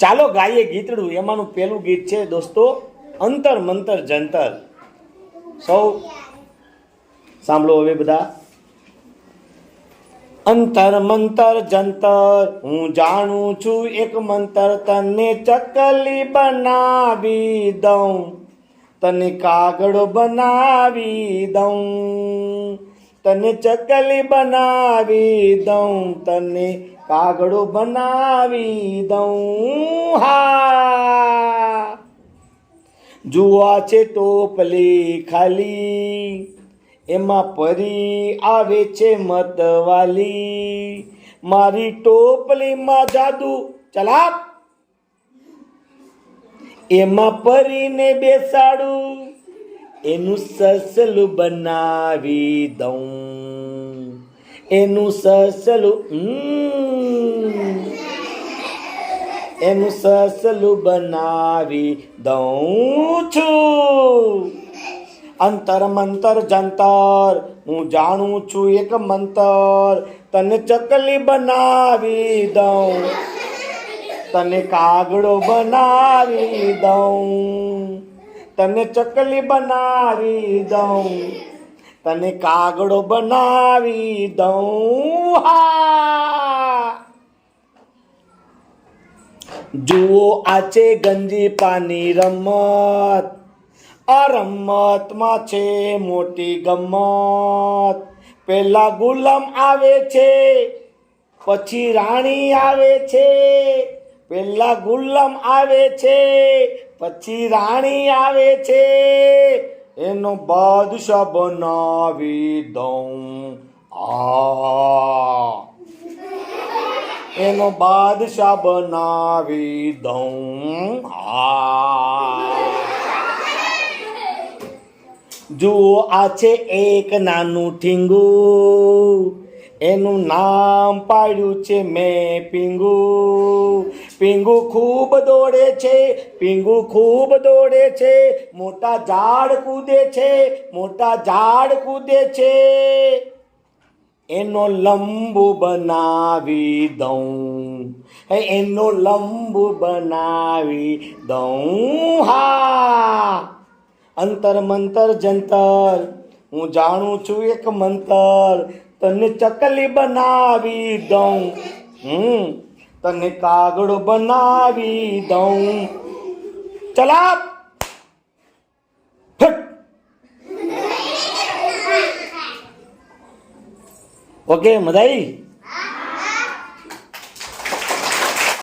ચાલો ગાઈએ ગીતડું એમાંનું પેલું ગીત છે, દોસ્તો, અંતર મંતર જંતર. સૌ સાંભળો હવે બધા. અંતર મંતર જંતર, હું જાણું છું એક મંતર તને ચકલી બનાવી દઉં. તને કાગડો બનાવી દઉં. તને ચકલી બનાવી દઉં, તને કાગડો બનાવી દઉં. હા. જુઆ છે ટોપલી ખાલી, એમાં પરી આવે છે મતવાલી. મારી ટોપલીમાં જાદુ, ચલા એમાં પરીને બેસાડું. એનું સસલું બનાવી દઉં. એનું સસલું. એનું સસલું બનાવી દઉં છું. અંતર મંતર જંતર, હું જાણું છું એક મંતર. તને ચકલી બનાવી દઉં. તને કાગડો બનાવી દઉં. તને ચકલી બનાવી દઉં. તને કાગડો બનાવી દઉં. હા. જુઓ આ છે ગંજી પાની રમત. આ રમતમાં છે મોટી ગમત પેલા ગુલામ આવે છે, પછી રાણી આવે છે. પેલા ગુલામ આવે છે પછી રાણી આવે છે. એનો બાદશાહ બનાવી દઉં. આ. એનો બાદશાહ બનાવી દઉં. જુઓ, આ છે એક નાનું ઠીંગુ. એનું નામ પાડ્યું છે મેં પીંગુ. પીંગુ ખૂબ દોડે છે, પીંગુ ખૂબ દોડે છે, મોટા ઝાડ કૂદે છે, મોટા ઝાડ કૂદે છે. એનો લંબુ બનાવી દઉં એનો લંબુ બનાવી દઉં, હા. અંતર મંતર જંતર, હું જાણું છું એક મંતર, તને ચકલી બનાવી દઉં. હમ. તને કાગડો બનાવી દઉં. ચલા ઓકે મજા આવી